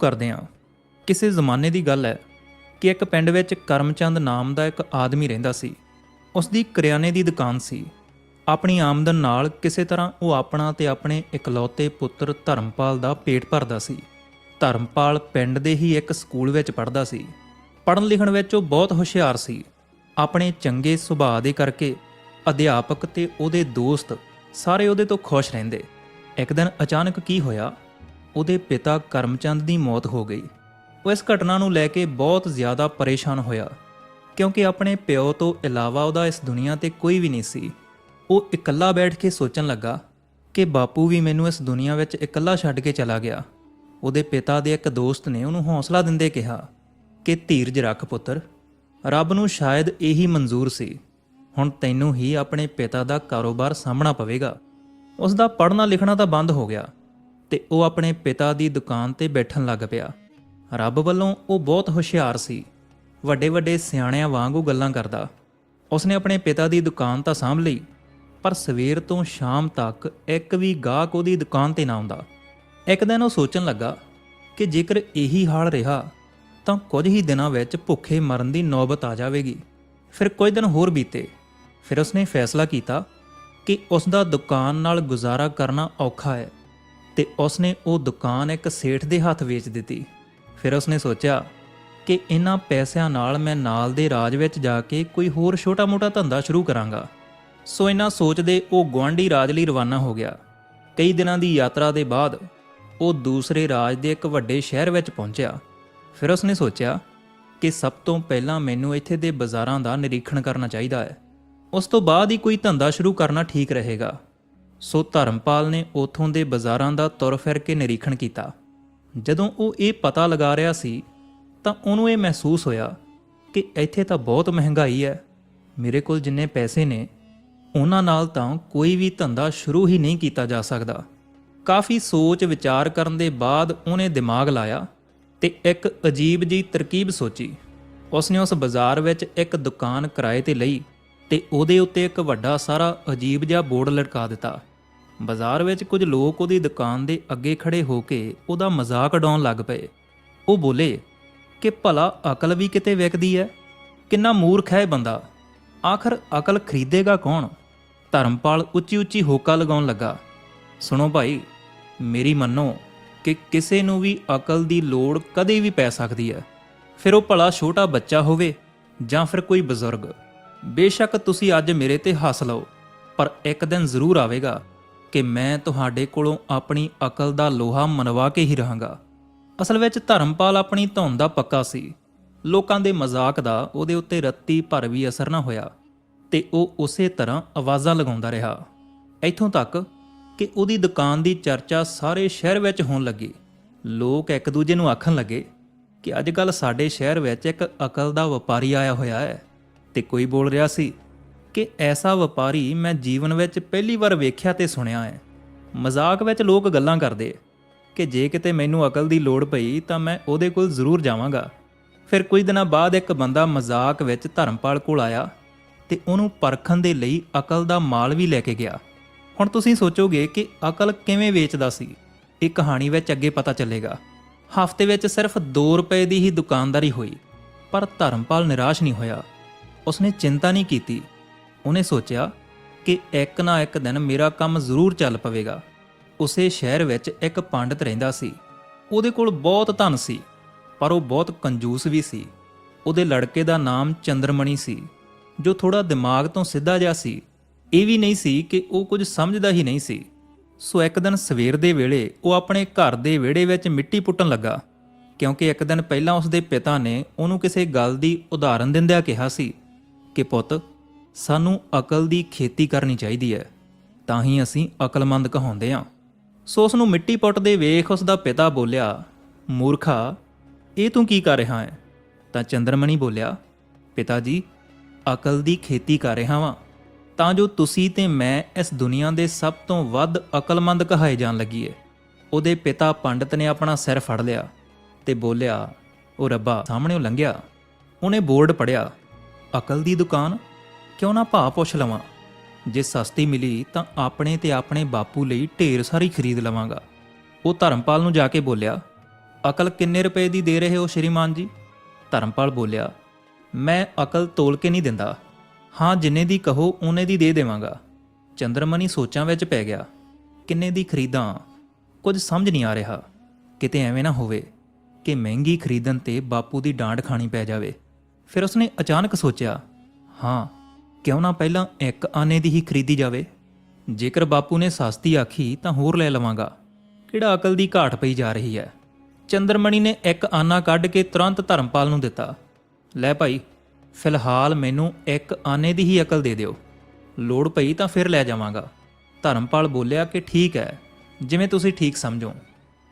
ਕਰਦੇ ਹਾਂ। ਕਿਸੇ ਜ਼ਮਾਨੇ ਦੀ ਗੱਲ ਹੈ ਕਿ ਇੱਕ ਪਿੰਡ ਵਿੱਚ ਕਰਮਚੰਦ ਨਾਮ ਦਾ ਇੱਕ ਆਦਮੀ ਰਹਿੰਦਾ ਸੀ। ਉਸ ਦੀ ਕਰਿਆਨੇ ਦੀ ਦੁਕਾਨ ਸੀ। ਆਪਣੀ ਆਮਦਨ ਨਾਲ ਕਿਸੇ ਤਰ੍ਹਾਂ ਉਹ ਆਪਣਾ ਤੇ ਆਪਣੇ ਇਕਲੌਤੇ ਪੁੱਤਰ ਧਰਮਪਾਲ ਦਾ ਪੇਟ ਭਰਦਾ ਸੀ। ਧਰਮਪਾਲ ਪਿੰਡ ਦੇ ਹੀ ਇੱਕ ਸਕੂਲ ਵਿੱਚ ਪੜ੍ਹਦਾ ਸੀ। ਪੜ੍ਹਨ ਲਿਖਣ ਵਿੱਚ ਉਹ ਬਹੁਤ ਹੁਸ਼ਿਆਰ ਸੀ। ਆਪਣੇ ਚੰਗੇ ਸੁਭਾਅ ਦੇ ਕਰਕੇ ਅਧਿਆਪਕ ਤੇ ਉਹਦੇ ਦੋਸਤ ਸਾਰੇ ਉਹਦੇ ਤੋਂ ਖੁਸ਼ ਰਹਿੰਦੇ। ਇੱਕ ਦਿਨ ਅਚਾਨਕ ਕੀ ਹੋਇਆ ਉਹਦੇ ਪਿਤਾ ਕਰਮਚੰਦ ਦੀ ਮੌਤ ਹੋ ਗਈ। ਉਹ ਇਸ ਘਟਨਾ ਨੂੰ ਲੈ ਕੇ ਬਹੁਤ ਜ਼ਿਆਦਾ ਪਰੇਸ਼ਾਨ ਹੋਇਆ, ਕਿਉਂਕਿ ਆਪਣੇ ਪਿਓ ਤੋਂ ਇਲਾਵਾ ਉਹਦਾ ਇਸ ਦੁਨੀਆ ਤੇ ਕੋਈ ਵੀ ਨਹੀਂ ਸੀ। ਉਹ ਇਕੱਲਾ ਬੈਠ ਕੇ ਸੋਚਣ ਲੱਗਾ ਕਿ ਬਾਪੂ ਵੀ ਮੈਨੂੰ ਇਸ ਦੁਨੀਆ ਵਿੱਚ ਇਕੱਲਾ ਛੱਡ ਕੇ ਚਲਾ ਗਿਆ। ਉਹਦੇ ਪਿਤਾ ਦੇ ਇੱਕ ਦੋਸਤ ਨੇ ਉਹਨੂੰ ਹੌਸਲਾ ਦਿੰਦੇ ਕਿਹਾ ਕਿ ਧੀਰਜ ਰੱਖ ਪੁੱਤਰ, ਰੱਬ ਨੂੰ ਸ਼ਾਇਦ ਇਹੀ ਮਨਜ਼ੂਰ ਸੀ। ਹੁਣ ਤੈਨੂੰ ਹੀ ਆਪਣੇ ਪਿਤਾ ਦਾ ਕਾਰੋਬਾਰ ਸਾਹਮਣਾ ਪਵੇਗਾ। ਉਸ ਦਾ ਪੜ੍ਹਨਾ ਲਿਖਣਾ ਤਾਂ ਬੰਦ ਹੋ ਗਿਆ। ਤੇ ਉਹ ਆਪਣੇ ਪਿਤਾ ਦੀ ਦੁਕਾਨ ਤੇ ਬੈਠਣ ਲੱਗ ਪਿਆ। ਰੱਬ ਵੱਲੋਂ ਉਹ ਬਹੁਤ ਹੁਸ਼ਿਆਰ ਸੀ। ਵੱਡੇ ਵੱਡੇ ਸਿਆਣਿਆਂ ਵਾਂਗ ਉਹ ਗੱਲਾਂ ਕਰਦਾ। ਉਸਨੇ ਆਪਣੇ ਪਿਤਾ ਦੀ ਦੁਕਾਨ ਤਾਂ ਸਾਂਭ ਲਈ, ਪਰ ਸਵੇਰ ਤੋਂ ਸ਼ਾਮ ਤੱਕ ਇੱਕ ਵੀ ਗਾਹਕ ਉਹਦੀ ਦੁਕਾਨ ਤੇ ਨਾ ਆਉਂਦਾ। ਇੱਕ ਦਿਨ ਉਹ ਸੋਚਣ ਲੱਗਾ ਕਿ ਜੇਕਰ ਇਹੀ ਹਾਲ ਰਿਹਾ, ਤਾਂ ਕੁਝ ਹੀ ਦਿਨਾਂ ਵਿੱਚ ਭੁੱਖੇ ਮਰਨ ਦੀ ਨੌਬਤ ਆ ਜਾਵੇਗੀ। ਫਿਰ ਕੁਝ ਦਿਨ ਹੋਰ ਬੀਤੇ। ਫਿਰ ਉਸਨੇ ਫੈਸਲਾ ਕੀਤਾ ਕਿ ਉਸ ਦਾ ਦੁਕਾਨ ਨਾਲ ਗੁਜ਼ਾਰਾ ਕਰਨਾ ਔਖਾ ਹੈ। ਤੇ ਉਸਨੇ ਉਹ ਦੁਕਾਨ ਇੱਕ ਸੇਠ ਦੇ ਹੱਥ ਵੇਚ ਦਿੱਤੀ। ਫਿਰ ਉਸਨੇ ਸੋਚਿਆ ਕਿ ਇਹਨਾਂ ਪੈਸਿਆਂ ਨਾਲ ਮੈਂ ਨਾਲ ਦੇ ਰਾਜ ਵਿੱਚ ਜਾ ਕੇ ਕੋਈ ਹੋਰ ਛੋਟਾ-ਮੋਟਾ ਧੰਦਾ ਸ਼ੁਰੂ ਕਰਾਂਗਾ। ਸੋ ਇਹਨਾਂ ਸੋਚਦੇ ਉਹ ਗੁਆਂਢੀ ਰਾਜ ਲਈ ਰਵਾਨਾ ਹੋ ਗਿਆ। ਕਈ ਦਿਨਾਂ ਦੀ ਯਾਤਰਾ ਦੇ ਬਾਅਦ ਉਹ ਦੂਸਰੇ ਰਾਜ ਦੇ ਇੱਕ ਵੱਡੇ ਸ਼ਹਿਰ ਵਿੱਚ ਪਹੁੰਚਿਆ। ਫਿਰ ਉਸਨੇ ਸੋਚਿਆ ਕਿ ਸਭ ਤੋਂ ਪਹਿਲਾਂ ਮੈਨੂੰ ਇੱਥੇ ਦੇ ਬਾਜ਼ਾਰਾਂ ਦਾ ਨਿਰੀਖਣ ਕਰਨਾ ਚਾਹੀਦਾ ਹੈ। ਉਸ ਤੋਂ ਬਾਅਦ ਹੀ ਕੋਈ ਧੰਦਾ ਸ਼ੁਰੂ ਕਰਨਾ ਠੀਕ ਰਹੇਗਾ। ਸੋ ਧਰਮਪਾਲ ਨੇ ਉਥੋਂ ਦੇ ਬਾਜ਼ਾਰਾਂ ਦਾ ਤੁਰ ਫਿਰ ਕੇ ਨਿਰੀਖਣ ਕੀਤਾ। ਜਦੋਂ ਉਹ ਇਹ ਪਤਾ ਲਗਾ ਰਿਹਾ ਸੀ, ਤਾਂ ਉਹਨੂੰ ਇਹ ਮਹਿਸੂਸ ਹੋਇਆ ਕਿ ਇੱਥੇ ਤਾਂ ਬਹੁਤ ਮਹਿੰਗਾਈ ਹੈ। ਮੇਰੇ ਕੋਲ ਜਿੰਨੇ ਪੈਸੇ ਨੇ, ਉਹਨਾਂ ਨਾਲ ਤਾਂ ਕੋਈ ਵੀ ਧੰਦਾ ਸ਼ੁਰੂ ਹੀ ਨਹੀਂ ਕੀਤਾ ਜਾ ਸਕਦਾ। ਕਾਫੀ ਸੋਚ ਵਿਚਾਰ ਕਰਨ ਦੇ ਬਾਅਦ ਉਹਨੇ ਦਿਮਾਗ ਲਾਇਆ ਤੇ ਇੱਕ ਅਜੀਬ ਜੀ ਤਰਕੀਬ ਸੋਚੀ। ਉਸਨੇ ਉਸ ਬਾਜ਼ਾਰ ਵਿੱਚ ਇੱਕ ਦੁਕਾਨ ਕਿਰਾਏ ਤੇ ਲਈ ਤੇ ਉਹਦੇ ਉੱਤੇ ਇੱਕ ਵੱਡਾ ਸਾਰਾ ਅਜੀਬ ਜਿਹਾ ਬੋਰਡ ਲਟਕਾ ਦਿੱਤਾ। ਬਾਜ਼ਾਰ ਵਿੱਚ ਕੁਝ ਲੋਕ ਉਹਦੀ ਦੁਕਾਨ ਦੇ ਅੱਗੇ ਖੜੇ ਹੋ ਕੇ ਉਹਦਾ ਮਜ਼ਾਕ ਉਡਾਉਣ ਲੱਗ ਪਏ। ਉਹ ਬੋਲੇ, ਕਿ ਭਲਾ ਅਕਲ ਵੀ ਕਿਤੇ ਵਿਕਦੀ ਹੈ ਕਿੰਨਾ ਮੂਰਖ ਹੈ ਇਹ ਬੰਦਾ? ਆਖਰ ਅਕਲ ਖਰੀਦੇਗਾ ਕੌਣ? ਧਰਮਪਾਲ ਉੱਚੀ ਉੱਚੀ ਹੋਕਾ ਲਗਾਉਣ ਲੱਗਾ। ਸੁਣੋ ਭਾਈ, ਮੇਰੀ ਮੰਨੋ ਕਿ ਕਿਸੇ ਨੂੰ ਵੀ ਅਕਲ ਦੀ ਲੋੜ ਕਦੇ ਵੀ ਪੈ ਸਕਦੀ ਹੈ ਫਿਰ ਉਹ ਭਲਾ ਛੋਟਾ ਬੱਚਾ ਹੋਵੇ ਜਾਂ ਫਿਰ ਕੋਈ ਬਜ਼ੁਰਗ। ਬੇਸ਼ੱਕ ਤੁਸੀਂ ਅੱਜ ਮੇਰੇ ਤੇ ਹੱਸ ਲਓ, ਪਰ ਇੱਕ ਦਿਨ ਜ਼ਰੂਰ ਆਵੇਗਾ। ਕਿ ਮੈਂ ਤੁਹਾਡੇ ਕੋਲੋਂ ਆਪਣੀ ਅਕਲ ਦਾ ਲੋਹਾ ਮਨਵਾ ਕੇ ਹੀ ਰਹਾਂਗਾ। ਅਸਲ ਵਿੱਚ ਧਰਮਪਾਲ ਆਪਣੀ ਧੌਣ ਦਾ ਪੱਕਾ ਸੀ। ਲੋਕਾਂ ਦੇ ਮਜ਼ਾਕ ਦਾ ਉਹਦੇ ਉੱਤੇ ਰੱਤੀ ਭਰ ਵੀ ਅਸਰ ਨਾ ਹੋਇਆ ਤੇ ਉਹ ਉਸੇ ਤਰ੍ਹਾਂ ਆਵਾਜ਼ਾਂ ਲਗਾਉਂਦਾ ਰਿਹਾ। ਇੱਥੋਂ ਤੱਕ ਕਿ ਉਹਦੀ ਦੁਕਾਨ ਦੀ ਚਰਚਾ ਸਾਰੇ ਸ਼ਹਿਰ ਵਿੱਚ ਹੋਣ ਲੱਗੀ। ਲੋਕ ਇੱਕ ਦੂਜੇ ਨੂੰ ਆਖਣ ਲੱਗੇ ਕਿ ਅੱਜ ਕੱਲ ਸਾਡੇ ਸ਼ਹਿਰ ਵਿੱਚ ਇੱਕ ਅਕਲ ਦਾ ਵਪਾਰੀ ਆਇਆ ਹੋਇਆ ਹੈ ਤੇ ਕੋਈ ਬੋਲ ਰਿਹਾ ਸੀ ਕਿ ਐਸਾ ਵਪਾਰੀ ਮੈਂ ਜੀਵਨ ਵਿੱਚ ਪਹਿਲੀ ਵਾਰ ਵੇਖਿਆ ਤੇ ਸੁਣਿਆ ਹੈ। ਮਜ਼ਾਕ ਵਿੱਚ ਲੋਕ ਗੱਲਾਂ ਕਰਦੇ, ਕਿ ਜੇ ਕਿਤੇ ਮੈਨੂੰ ਅਕਲ ਦੀ ਲੋੜ ਪਈ ਤਾਂ ਮੈਂ ਉਹਦੇ ਕੋਲ ਜ਼ਰੂਰ ਜਾਵਾਂਗਾ। ਫਿਰ ਕੁਝ ਦਿਨਾਂ ਬਾਅਦ ਇੱਕ ਬੰਦਾ ਮਜ਼ਾਕ ਵਿੱਚ ਧਰਮਪਾਲ ਕੋਲ ਆਇਆ ਤੇ ਉਹਨੂੰ ਪਰਖਣ ਦੇ ਲਈ ਅਕਲ ਦਾ ਮਾਲ ਵੀ ਲੈ ਕੇ ਗਿਆ। ਹੁਣ ਤੁਸੀਂ ਸੋਚੋਗੇ ਕਿ ਅਕਲ ਕਿਵੇਂ ਵੇਚਦਾ ਸੀ। ਇਹ ਕਹਾਣੀ ਵਿੱਚ ਅੱਗੇ ਪਤਾ ਚੱਲੇਗਾ। ਹਫ਼ਤੇ ਵਿੱਚ ਸਿਰਫ 2 ਰੁਪਏ ਦੀ ਹੀ ਦੁਕਾਨਦਾਰੀ ਹੋਈ, ਪਰ ਧਰਮਪਾਲ ਨਿਰਾਸ਼ ਨਹੀਂ ਹੋਇਆ। ਉਸਨੇ ਚਿੰਤਾ ਨਹੀਂ ਕੀਤੀ। ਉਹਨੇ ਸੋਚਿਆ ਕਿ ਇੱਕ ਨਾ ਇੱਕ ਦਿਨ ਮੇਰਾ ਕੰਮ ਜ਼ਰੂਰ ਚੱਲ ਪਵੇਗਾ। ਉਸੇ ਸ਼ਹਿਰ ਵਿੱਚ ਇੱਕ ਪੰਡਤ ਰਹਿੰਦਾ ਸੀ। ਉਹਦੇ ਕੋਲ ਬਹੁਤ ਧਨ ਸੀ, ਪਰ ਉਹ ਬਹੁਤ ਕੰਜੂਸ ਵੀ ਸੀ। ਉਹਦੇ ਲੜਕੇ ਦਾ ਨਾਮ ਚੰਦਰਮਣੀ ਸੀ, ਜੋ ਥੋੜਾ ਦਿਮਾਗ ਤੋਂ ਸਿੱਧਾ ਜਿਹਾ ਸੀ। ਇਹ ਵੀ ਨਹੀਂ ਸੀ ਕਿ ਉਹ ਕੁਝ ਸਮਝਦਾ ਹੀ ਨਹੀਂ ਸੀ। ਸੋ ਇੱਕ ਦਿਨ ਸਵੇਰ ਦੇ ਵੇਲੇ ਉਹ ਆਪਣੇ ਘਰ ਦੇ ਵਿਹੜੇ ਵਿੱਚ ਮਿੱਟੀ ਪੁੱਟਣ ਲੱਗਾ, ਕਿਉਂਕਿ ਇੱਕ ਦਿਨ ਪਹਿਲਾਂ ਉਸਦੇ ਪਿਤਾ ਨੇ ਉਹਨੂੰ ਕਿਸੇ ਗੱਲ ਦੀ ਉਦਾਹਰਨ ਦਿੰਦਿਆਂ ਕਿਹਾ ਸੀ ਕਿ ਪੁੱਤ ਸਾਨੂੰ ਅਕਲ ਦੀ ਖੇਤੀ ਕਰਨੀ ਚਾਹੀਦੀ ਹੈ, ਤਾਂ ਹੀ ਅਸੀਂ ਅਕਲਮੰਦ ਕਹਾਉਂਦੇ ਹਾਂ। ਸੋ ਉਸ ਨੂੰ ਮਿੱਟੀ ਪੁੱਟਦੇ ਵੇਖ ਉਸ ਦਾ ਪਿਤਾ ਬੋਲਿਆ, ਮੂਰਖਾ, ਇਹ ਤੂੰ ਕੀ ਕਰ ਰਿਹਾ ਹੈ? ਤਾਂ ਚੰਦਰਮਣੀ ਬੋਲਿਆ, ਪਿਤਾ ਜੀ, ਅਕਲ ਦੀ ਖੇਤੀ ਕਰ ਰਿਹਾ ਵਾਂ। ਤਾਂ ਜੋ ਤੁਸੀਂ ਤੇ ਮੈਂ ਇਸ ਦੁਨੀਆ ਦੇ ਸਭ ਤੋਂ ਵੱਧ ਅਕਲਮੰਦ ਕਹਾਏ ਜਾਣ ਲੱਗੀਏ। ਉਹਦੇ ਪਿਤਾ ਪੰਡਤ ਨੇ ਆਪਣਾ ਸਿਰ ਫੜ ਲਿਆ ਤੇ ਬੋਲਿਆ, ਉਹ ਰੱਬਾ, ਸਾਹਮਣੇ ਲੰਘਿਆ। ਉਹਨੇ ਬੋਰਡ ਪੜਿਆ ਅਕਲ ਦੀ ਦੁਕਾਨ ਕਿਉਂ ਨਾ ਭਾਅ ਪੁੱਛ ਲਵਾਂ? ਜੇ ਸਸਤੀ ਮਿਲੀ ਤਾਂ ਆਪਣੇ ਤੇ ਆਪਣੇ ਬਾਪੂ ਲਈ ਢੇਰ ਸਾਰੀ ਖਰੀਦ ਲਵਾਂਗਾ। ਉਹ ਧਰਮਪਾਲ ਨੂੰ ਜਾ ਕੇ ਬੋਲਿਆ, ਅਕਲ ਕਿੰਨੇ ਰੁਪਏ ਦੀ ਦੇ ਰਹੇ ਹੋ ਸ਼੍ਰੀਮਾਨ ਜੀ? ਧਰਮਪਾਲ ਬੋਲਿਆ, ਮੈਂ ਅਕਲ ਤੋਲ ਕੇ ਨਹੀਂ ਦਿੰਦਾ। ਹਾਂ, ਜਿੰਨੇ ਦੀ ਕਹੋ ਉਹਨੇ ਦੀ ਦੇ ਦੇਵਾਂਗਾ। ਚੰਦਰਮਨੀ ਸੋਚਾਂ ਵਿੱਚ ਪੈ ਗਿਆ, ਕਿੰਨੇ ਦੀ ਖਰੀਦਾਂ? ਕੁਝ ਸਮਝ ਨਹੀਂ ਆ ਰਿਹਾ। ਕਿਤੇ ਐਵੇਂ ਨਾ ਹੋਵੇ ਕਿ ਮਹਿੰਗੀ ਖਰੀਦਣ ਤੇ ਬਾਪੂ ਦੀ ਡਾਂਡ ਖਾਣੀ ਪੈ ਜਾਵੇ। ਫਿਰ ਉਸਨੇ ਅਚਾਨਕ ਸੋਚਿਆ, ਹਾਂ ਕਿਉਂ ਨਾ ਪਹਿਲਾਂ ਇੱਕ ਆਨੇ ਦੀ ਹੀ ਖਰੀਦੀ ਜਾਵੇ? ਜੇਕਰ ਬਾਪੂ ਨੇ ਸਸਤੀ ਆਖੀ ਤਾਂ ਹੋਰ ਲੈ ਲਵਾਂਗਾ। ਕਿਹੜਾ ਅਕਲ ਦੀ ਘਾਟ ਪਈ ਜਾ ਰਹੀ ਹੈ? ਚੰਦਰਮਣੀ ਨੇ ਇੱਕ ਆਨਾ ਕੱਢ ਕੇ ਤੁਰੰਤ ਧਰਮਪਾਲ ਨੂੰ ਦਿੱਤਾ। ਲੈ ਭਾਈ, ਫਿਲਹਾਲ ਮੈਨੂੰ ਇੱਕ ਆਨੇ ਦੀ ਹੀ ਅਕਲ ਦੇ ਦਿਓ। ਲੋੜ ਪਈ ਤਾਂ ਫਿਰ ਲੈ ਜਾਵਾਂਗਾ। ਧਰਮਪਾਲ ਬੋਲਿਆ ਕਿ ਠੀਕ ਹੈ, ਜਿਵੇਂ ਤੁਸੀਂ ਠੀਕ ਸਮਝੋ।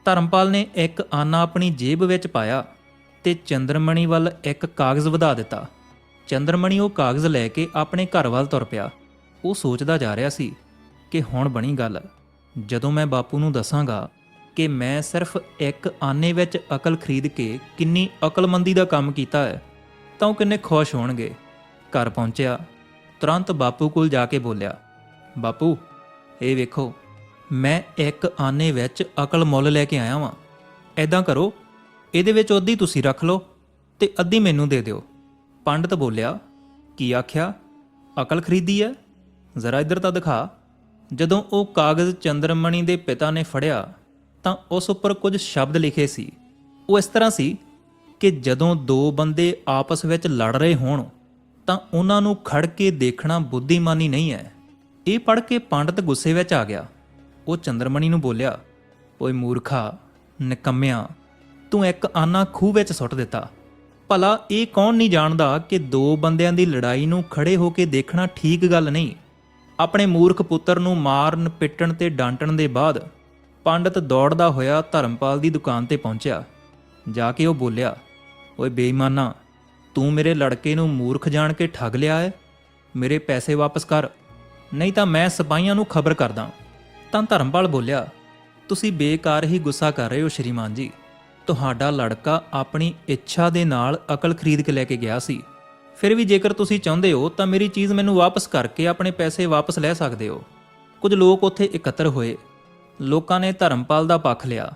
ਧਰਮਪਾਲ ਨੇ ਇੱਕ ਆਨਾ ਆਪਣੀ ਜੇਬ ਵਿੱਚ ਪਾਇਆ ਤੇ ਚੰਦਰਮਣੀ ਵੱਲ ਇੱਕ ਕਾਗਜ਼ ਵਧਾ ਦਿੱਤਾ। ਚੰਦਰਮਣੀ ਉਹ ਕਾਗਜ਼ ਲੈ ਕੇ ਆਪਣੇ ਘਰ ਵੱਲ ਤੁਰ ਪਿਆ। ਉਹ ਸੋਚਦਾ ਜਾ ਰਿਹਾ ਸੀ ਕਿ ਹੁਣ ਬਣੀ ਗੱਲ। ਜਦੋਂ ਮੈਂ ਬਾਪੂ ਨੂੰ ਦੱਸਾਂਗਾ ਕਿ ਮੈਂ ਸਿਰਫ ਇੱਕ ਆਨੇ ਵਿੱਚ ਅਕਲ ਖਰੀਦ ਕੇ ਕਿੰਨੀ ਅਕਲਮੰਦੀ ਦਾ ਕੰਮ ਕੀਤਾ ਹੈ, ਤਾਂ ਉਹ ਕਿੰਨੇ ਖੁਸ਼ ਹੋਣਗੇ। ਘਰ ਪਹੁੰਚਿਆ, ਤੁਰੰਤ ਬਾਪੂ ਕੋਲ ਜਾ ਕੇ ਬੋਲਿਆ, ਬਾਪੂ, ਇਹ ਵੇਖੋ, ਮੈਂ ਇੱਕ ਆਨੇ ਵਿੱਚ ਅਕਲ ਮੁੱਲ ਲੈ ਕੇ ਆਇਆ ਵਾਂ। ਐਦਾਂ ਕਰੋ, ਇਹਦੇ ਵਿੱਚ ਅੱਧੀ ਤੁਸੀਂ ਰੱਖ ਲਓ ਤੇ ਅੱਧੀ ਮੈਨੂੰ ਦੇ ਦਿਓ। ਪੰਡਤ ਬੋਲਿਆ, ਕੀ ਆਖਿਆ? ਅਕਲ ਖਰੀਦੀ ਹੈ ਜ਼ਰਾ ਇੱਧਰ ਤਾਂ ਦਿਖਾ। ਜਦੋਂ ਉਹ ਕਾਗਜ਼ ਚੰਦਰਮਣੀ ਦੇ ਪਿਤਾ ਨੇ ਫੜਿਆ, ਤਾਂ ਉਸ ਉੱਪਰ ਕੁਝ ਸ਼ਬਦ ਲਿਖੇ ਸੀ। ਉਹ ਇਸ ਤਰ੍ਹਾਂ ਸੀ ਕਿ ਜਦੋਂ ਦੋ ਬੰਦੇ ਆਪਸ ਵਿੱਚ ਲੜ ਰਹੇ ਹੋਣ, ਤਾਂ ਉਹਨਾਂ ਨੂੰ ਖੜ ਕੇ ਦੇਖਣਾ ਬੁੱਧੀਮਾਨੀ ਨਹੀਂ ਹੈ ਇਹ ਪੜ੍ਹ ਕੇ ਪੰਡਤ ਗੁੱਸੇ ਵਿੱਚ ਆ ਗਿਆ। ਉਹ ਚੰਦਰਮਣੀ ਨੂੰ ਬੋਲਿਆ, ਓਏ ਮੂਰਖਾ, ਨਿਕੰਮਿਆ, ਤੂੰ ਇੱਕ ਆਨਾ ਖੂਹ ਵਿੱਚ ਸੁੱਟ ਦਿੱਤਾ। ਭਲਾ ਇਹ ਕੌਣ ਨਹੀਂ ਜਾਣਦਾ ਕਿ ਦੋ ਬੰਦਿਆਂ ਦੀ ਲੜਾਈ ਨੂੰ ਖੜੇ ਹੋ ਕੇ ਦੇਖਣਾ ਠੀਕ ਗੱਲ ਨਹੀਂ? ਆਪਣੇ ਮੂਰਖ ਪੁੱਤਰ ਨੂੰ ਮਾਰਨ, ਪਿੱਟਣ ਤੇ ਡਾਂਟਣ ਦੇ ਬਾਅਦ ਪੰਡਤ ਦੌੜਦਾ ਹੋਇਆ ਧਰਮਪਾਲ ਦੀ ਦੁਕਾਨ ਤੇ ਪਹੁੰਚਿਆ। ਜਾ ਕੇ ਉਹ ਬੋਲਿਆ, ਓਏ ਬੇਈਮਾਨਾ, ਤੂੰ ਮੇਰੇ ਲੜਕੇ ਨੂੰ ਮੂਰਖ ਜਾਣ ਕੇ ਠੱਗ ਲਿਆ ਹੈ? ਮੇਰੇ ਪੈਸੇ ਵਾਪਸ ਕਰ। ਨਹੀਂ ਤਾਂ ਮੈਂ ਸਿਪਾਹੀਆਂ ਨੂੰ ਖਬਰ ਕਰਦਾ। ਤਾਂ ਧਰਮਪਾਲ ਬੋਲਿਆ, ਤੁਸੀਂ ਬੇਕਾਰ ਹੀ ਗੁੱਸਾ ਕਰ ਰਹੇ ਹੋ, ਸ਼੍ਰੀਮਾਨ ਜੀ। ਤੁਹਾਡਾ ਲੜਕਾ ਆਪਣੀ ਇੱਛਾ ਦੇ ਨਾਲ ਅਕਲ ਖਰੀਦ ਕੇ ਲੈ ਕੇ ਗਿਆ ਸੀ। ਫਿਰ ਵੀ ਜੇਕਰ ਤੁਸੀਂ ਚਾਹੁੰਦੇ ਹੋ ਤਾਂ ਮੇਰੀ ਚੀਜ਼ ਮੈਨੂੰ ਵਾਪਸ ਕਰਕੇ ਆਪਣੇ ਪੈਸੇ ਵਾਪਸ ਲੈ ਸਕਦੇ ਹੋ। ਕੁਝ ਲੋਕ ਉੱਥੇ ਇਕੱਤਰ ਹੋਏ। ਲੋਕਾਂ ਨੇ ਧਰਮਪਾਲ ਦਾ ਪੱਖ ਲਿਆ।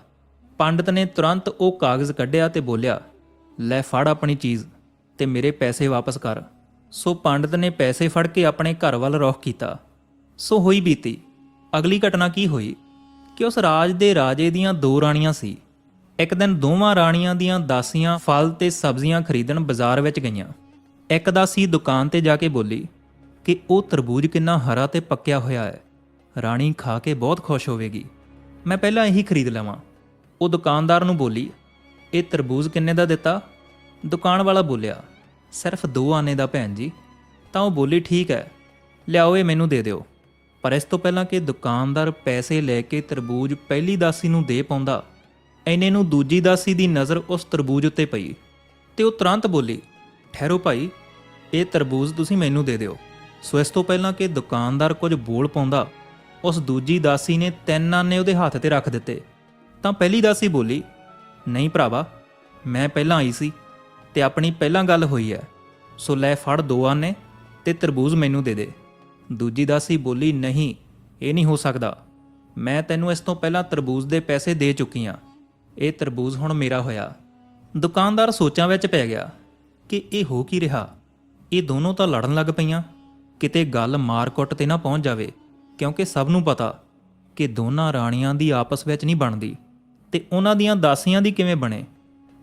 ਪੰਡਤ ਨੇ ਤੁਰੰਤ ਉਹ ਕਾਗਜ਼ ਕੱਢਿਆ ਤੇ ਬੋਲਿਆ, ਲੈ ਫੜ ਆਪਣੀ ਚੀਜ਼ ਤੇ ਮੇਰੇ ਪੈਸੇ ਵਾਪਸ ਕਰ। ਸੋ ਪੰਡਤ ਨੇ ਪੈਸੇ ਫੜ ਕੇ ਆਪਣੇ ਘਰ ਵੱਲ ਰੁਖ ਕੀਤਾ। ਸੋ ਹੋਈ ਬੀਤੀ। ਅਗਲੀ ਘਟਨਾ ਕੀ ਹੋਈ? ਕਿ ਉਸ ਰਾਜ ਦੇ ਰਾਜੇ ਦੀਆਂ ਦੋ ਰਾਣੀਆਂ ਸੀ। ਇੱਕ ਦਿਨ ਦੋਵਾਂ ਰਾਣੀਆਂ ਦੀਆਂ ਦਾਸੀਆਂ ਫਲ ਤੇ ਸਬਜ਼ੀਆਂ ਖਰੀਦਣ ਬਾਜ਼ਾਰ ਵਿੱਚ ਗਈਆਂ। ਇੱਕ ਦਾਸੀ ਦੁਕਾਨ ਤੇ ਜਾ ਕੇ ਬੋਲੀ, ਕਿ ਉਹ ਤਰਬੂਜ ਕਿੰਨਾ ਹਰਾ ਤੇ ਪੱਕਿਆ ਹੋਇਆ ਹੈ। ਰਾਣੀ ਖਾ ਕੇ ਬਹੁਤ ਖੁਸ਼ ਹੋਵੇਗੀ। ਮੈਂ ਪਹਿਲਾਂ ਇਹੀ ਖਰੀਦ ਲਵਾਂ। ਉਹ ਦੁਕਾਨਦਾਰ ਨੂੰ ਬੋਲੀ, ਇਹ ਤਰਬੂਜ ਕਿੰਨੇ ਦਾ ਦਿੱਤਾ? ਦੁਕਾਨ ਵਾਲਾ ਬੋਲਿਆ, ਸਿਰਫ ਦੋ ਆਨੇ ਦਾ ਭੈਣ ਜੀ। ਤਾਂ ਉਹ ਬੋਲੀ, ਠੀਕ ਹੈ। ਲਿਆਓ, ਇਹ ਮੈਨੂੰ ਦੇ ਦਿਓ। ਪਰ ਇਸ ਤੋਂ ਪਹਿਲਾਂ ਕਿ ਦੁਕਾਨਦਾਰ ਪੈਸੇ ਲੈ ਕੇ ਤਰਬੂਜ ਪਹਿਲੀ ਦਾਸੀ ਨੂੰ ਦੇ ਪਾਉਂਦਾ ਐਨੇ ਨੂੰ ਦੂਜੀ ਦਾਸੀ ਦੀ ਨਜ਼ਰ ਉਸ ਤਰਬੂਜ ਉੱਤੇ ਪਈ ਤੇ ਉਹ ਤੁਰੰਤ ਬੋਲੀ, ਠਹਿਰੋ ਭਾਈ, ਇਹ ਤਰਬੂਜ ਤੁਸੀਂ ਮੈਨੂੰ ਦੇ ਦਿਓ। ਸੋ ਇਸ ਤੋਂ ਪਹਿਲਾਂ ਕਿ ਦੁਕਾਨਦਾਰ ਕੁਝ ਬੋਲ ਪਾਉਂਦਾ, ਉਸ ਦੂਜੀ ਦਾਸੀ ਨੇ ਤਿੰਨ ਆਨੇ ਉਹਦੇ ਹੱਥ ਤੇ ਰੱਖ ਦਿੱਤੇ। ਤਾਂ ਪਹਿਲੀ ਦਾਸੀ ਬੋਲੀ, ਨਹੀਂ ਭਰਾਵਾ, ਮੈਂ ਪਹਿਲਾਂ ਆਈ ਸੀ ਤੇ ਆਪਣੀ ਪਹਿਲਾਂ ਗੱਲ ਹੋਈ ਹੈ। ਸੋ ਲੈ ਫੜ ਦੋ ਆਨੇ ਤੇ ਤਰਬੂਜ ਮੈਨੂੰ ਦੇ ਦੇ। ਦੂਜੀ ਦਾਸੀ ਬੋਲੀ, ਨਹੀਂ, ਇਹ ਨਹੀਂ ਹੋ ਸਕਦਾ। ਮੈਂ ਤੈਨੂੰ ਇਸ ਤੋਂ ਪਹਿਲਾਂ ਤਰਬੂਜ ਦੇ ਪੈਸੇ ਦੇ ਚੁੱਕੀ ਹਾਂ ਇਹ ਤਰਬੂਜ ਹੁਣ ਮੇਰਾ ਹੋਇਆ। ਦੁਕਾਨਦਾਰ ਸੋਚਾਂ ਵਿੱਚ ਪੈ ਗਿਆ ਕਿ ਇਹ ਹੋ ਕੀ ਰਿਹਾ? ਇਹ ਦੋਨੋਂ ਤਾਂ ਲੜਨ ਲੱਗ ਪਈਆਂ। ਕਿਤੇ ਗੱਲ ਮਾਰ-ਕੁੱਟ ਤੇ ਨਾ ਪਹੁੰਚ ਜਾਵੇ, ਕਿਉਂਕਿ ਸਭ ਨੂੰ ਪਤਾ ਕਿ ਦੋਨਾਂ ਰਾਣੀਆਂ ਦੀ ਆਪਸ ਵਿੱਚ ਨਹੀਂ ਬਣਦੀ ਤੇ ਉਹਨਾਂ ਦੀਆਂ ਦਾਸੀਆਂ ਦੀ ਕਿਵੇਂ ਬਣੇ।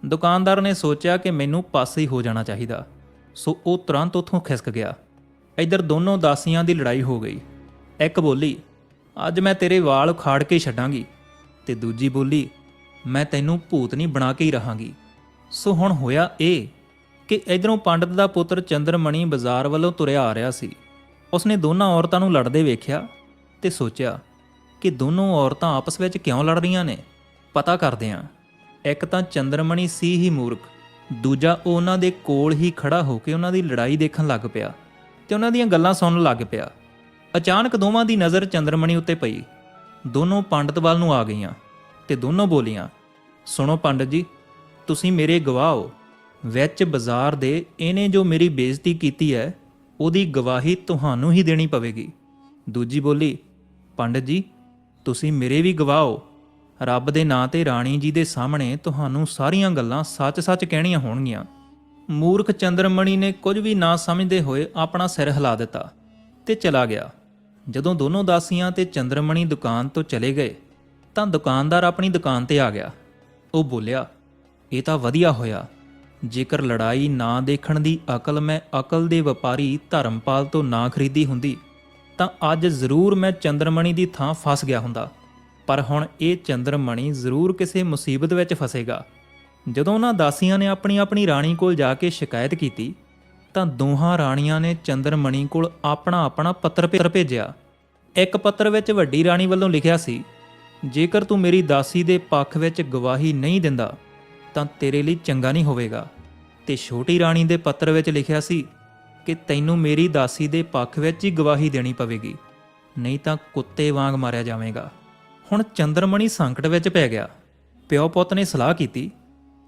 ਦੁਕਾਨਦਾਰ ਨੇ ਸੋਚਿਆ ਕਿ ਮੈਨੂੰ ਪਾਸੇ ਹੀ ਹੋ ਜਾਣਾ ਚਾਹੀਦਾ। ਸੋ ਉਹ ਤੁਰੰਤ ਉੱਥੋਂ ਖਿਸਕ ਗਿਆ। ਇੱਧਰ ਦੋਨੋਂ ਦਾਸੀਆਂ ਦੀ ਲੜਾਈ ਹੋ ਗਈ। ਇੱਕ ਬੋਲੀ, ਅੱਜ ਮੈਂ ਤੇਰੇ ਵਾਲ ਉਖਾੜ ਕੇ ਛੱਡਾਂਗੀ। ਤੇ ਦੂਜੀ ਬੋਲੀ ਮੈਂ ਤੈਨੂੰ ਭੂਤ ਨਹੀਂ ਬਣਾ ਕੇ ਹੀ ਰਹਾਂਗੀ। ਸੋ ਹੁਣ ਹੋਇਆ ਇਹ ਕਿ ਇਧਰੋਂ ਪੰਡਤ ਦਾ ਪੁੱਤਰ ਚੰਦਰਮਣੀ ਬਾਜ਼ਾਰ ਵੱਲੋਂ ਤੁਰਿਆ ਆ ਰਿਹਾ ਸੀ। ਉਸਨੇ ਦੋਨਾਂ ਔਰਤਾਂ ਨੂੰ ਲੜਦੇ ਵੇਖਿਆ ਤੇ ਸੋਚਿਆ ਕਿ ਦੋਨੋਂ ਔਰਤਾਂ ਆਪਸ ਵਿੱਚ ਕਿਉਂ ਲੜ ਰਹੀਆਂ ਨੇ? ਪਤਾ ਕਰਦੇ ਆਂ ਇੱਕ ਤਾਂ ਚੰਦਰਮਣੀ ਸੀ ਹੀ ਮੂਰਖ, ਦੂਜਾ ਉਹ ਉਹਨਾਂ ਦੇ ਕੋਲ ਹੀ ਖੜਾ ਹੋ ਕੇ ਉਹਨਾਂ ਦੀ ਲੜਾਈ ਦੇਖਣ ਲੱਗ ਪਿਆ ਤੇ ਉਹਨਾਂ ਦੀਆਂ ਗੱਲਾਂ ਸੁਣਨ ਲੱਗ ਪਿਆ। ਅਚਾਨਕ ਦੋਵਾਂ ਦੀ ਨਜ਼ਰ ਚੰਦਰਮਣੀ ਉੱਤੇ ਪਈ। ਦੋਨੋਂ ਪੰਡਤ ਵੱਲ ਨੂੰ ਆ ਗਈਆਂ ਤੇ ਦੋਨੋਂ ਬੋਲੀਆਂ ਸੁਣੋ ਪੰਡਤ ਜੀ, ਤੁਸੀਂ ਮੇਰੇ ਗਵਾਹ ਹੋ। ਵਿੱਚ ਬਾਜ਼ਾਰ ਦੇ ਇਹਨੇ ਜੋ ਮੇਰੀ ਬੇਇੱਜ਼ਤੀ ਕੀਤੀ ਹੈ, ਉਹਦੀ ਗਵਾਹੀ ਤੁਹਾਨੂੰ ਹੀ ਦੇਣੀ ਪਵੇਗੀ। ਦੂਜੀ ਬੋਲੀ, ਪੰਡਤ ਜੀ, ਤੁਸੀਂ ਮੇਰੇ ਵੀ ਗਵਾਹ ਹੋ। ਰੱਬ ਦੇ ਨਾਂ ਤੇ ਰਾਣੀ ਜੀ ਦੇ ਸਾਹਮਣੇ ਤੁਹਾਨੂੰ ਸਾਰੀਆਂ ਗੱਲਾਂ ਸੱਚ-ਸੱਚ ਕਹਿਣੀਆਂ ਹੋਣਗੀਆਂ। ਮੂਰਖ ਚੰਦਰਮਣੀ ਨੇ ਕੁਝ ਵੀ ਨਾ ਸਮਝਦੇ ਹੋਏ ਆਪਣਾ ਸਿਰ ਹਿਲਾ ਦਿੱਤਾ ਤੇ ਚਲਾ ਗਿਆ। ਜਦੋਂ ਦੋਨੋਂ ਦਾਸੀਆਂ ਤੇ ਚੰਦਰਮਣੀ ਦੁਕਾਨ ਤੋਂ ਚਲੇ ਗਏ, ਤਾਂ ਦੁਕਾਨਦਾਰ ਆਪਣੀ ਦੁਕਾਨ ਤੇ ਆ ਗਿਆ। ਉਹ ਬੋਲਿਆ, ਇਹ ਤਾਂ ਵਧੀਆ ਹੋਇਆ। ਜੇਕਰ ਲੜਾਈ ਨਾ ਦੇਖਣ ਦੀ ਅਕਲ ਮੈਂ ਅਕਲ ਦੇ ਵਪਾਰੀ ਧਰਮਪਾਲ ਤੋਂ ਨਾ ਖਰੀਦੀ ਹੁੰਦੀ, ਤਾਂ ਅੱਜ ਜ਼ਰੂਰ ਮੈਂ ਚੰਦਰਮਣੀ ਦੀ ਥਾਂ ਫਸ ਗਿਆ ਹੁੰਦਾ। ਪਰ ਹੁਣ ਇਹ ਚੰਦਰਮਣੀ ਜ਼ਰੂਰ ਕਿਸੇ ਮੁਸੀਬਤ ਵਿੱਚ ਫਸੇਗਾ। ਜਦੋਂ ਉਹਨਾਂ ਦਾਸੀਆਂ ਨੇ ਆਪਣੀ ਆਪਣੀ ਰਾਣੀ ਕੋਲ ਜਾ ਕੇ ਸ਼ਿਕਾਇਤ ਕੀਤੀ, ਤਾਂ ਦੋਹਾਂ ਰਾਣੀਆਂ ਨੇ ਚੰਦਰਮਣੀ ਕੋਲ ਆਪਣਾ ਆਪਣਾ ਪੱਤਰ ਭੇ- ਭੇਜਿਆ। ਇੱਕ ਪੱਤਰ ਵਿੱਚ ਵੱਡੀ ਰਾਣੀ ਵੱਲੋਂ ਲਿਖਿਆ ਸੀ ਜੇਕਰ ਤੂੰ ਮੇਰੀ ਦਾਸੀ ਦੇ ਪੱਖ ਵਿੱਚ ਗਵਾਹੀ ਨਹੀਂ ਦਿੰਦਾ, ਤਾਂ ਤੇਰੇ ਲਈ ਚੰਗਾ ਨਹੀਂ ਹੋਵੇਗਾ। ਤੇ ਛੋਟੀ ਰਾਣੀ ਦੇ ਪੱਤਰ ਵਿੱਚ ਲਿਖਿਆ ਸੀ ਕਿ ਤੈਨੂੰ ਮੇਰੀ ਦਾਸੀ ਦੇ ਪੱਖ ਵਿੱਚ ਹੀ ਗਵਾਹੀ ਦੇਣੀ ਪਵੇਗੀ, ਨਹੀਂ ਤਾਂ ਕੁੱਤੇ ਵਾਂਗ ਮਾਰਿਆ ਜਾਵੇਗਾ। ਹੁਣ ਚੰਦਰਮਣੀ ਸੰਕਟ ਵਿੱਚ ਪੈ ਗਿਆ। ਪਿਓ ਪੁੱਤ ਨੇ ਸਲਾਹ ਕੀਤੀ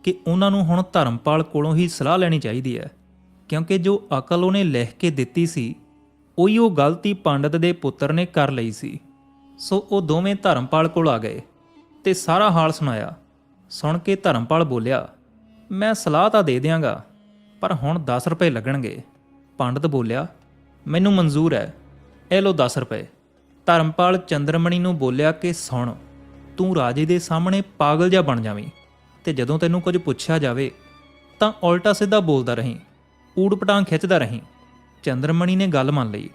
ਕਿ ਉਹਨਾਂ ਨੂੰ ਹੁਣ ਧਰਮਪਾਲ ਕੋਲੋਂ ਹੀ ਸਲਾਹ ਲੈਣੀ ਚਾਹੀਦੀ ਹੈ, ਕਿਉਂਕਿ ਜੋ ਅਕਲ ਉਹਨੇ ਲਿਖ ਕੇ ਦਿੱਤੀ ਸੀ, ਉਹੀ ਉਹ ਗਲਤੀ ਪੰਡਤ ਦੇ ਪੁੱਤਰ ਨੇ ਕਰ ਲਈ ਸੀ। ਸੋ ਉਹ ਦੋਵੇਂ ਧਰਮਪਾਲ ਕੋਲ ਆ ਗਏ ਤੇ ਸਾਰਾ ਹਾਲ ਸੁਣਾਇਆ। ਸੁਣ ਕੇ ਧਰਮਪਾਲ ਬੋਲਿਆ, ਮੈਂ ਸਲਾਹ ਤਾਂ ਦੇ ਦਿਆਂਗਾ, ਪਰ ਹੁਣ 10 ਰੁਪਏ ਲੱਗਣਗੇ। ਪੰਡਤ ਬੋਲਿਆ, ਮੈਨੂੰ ਮਨਜ਼ੂਰ ਹੈ ਇਹ ਲੋ 10 ਰੁਪਏ। ਧਰਮਪਾਲ ਚੰਦਰਮਣੀ ਨੂੰ ਬੋਲਿਆ ਕਿ, ਸੁਣ, ਤੂੰ ਰਾਜੇ ਦੇ ਸਾਹਮਣੇ ਪਾਗਲ ਜਿਹਾ ਬਣ ਜਾਵੀਂ ਤੇ ਜਦੋਂ ਤੈਨੂੰ ਕੁਝ ਪੁੱਛਿਆ ਜਾਵੇ, ਤਾਂ ਉਲਟਾ ਸਿੱਧਾ ਬੋਲਦਾ ਰਹੀਂ ਊੜ-ਪਟਾਂਗ ਖਿੱਚਦਾ ਰਹੀਂ। ਚੰਦਰਮਣੀ ਨੇ ਗੱਲ ਮੰਨ ਲਈ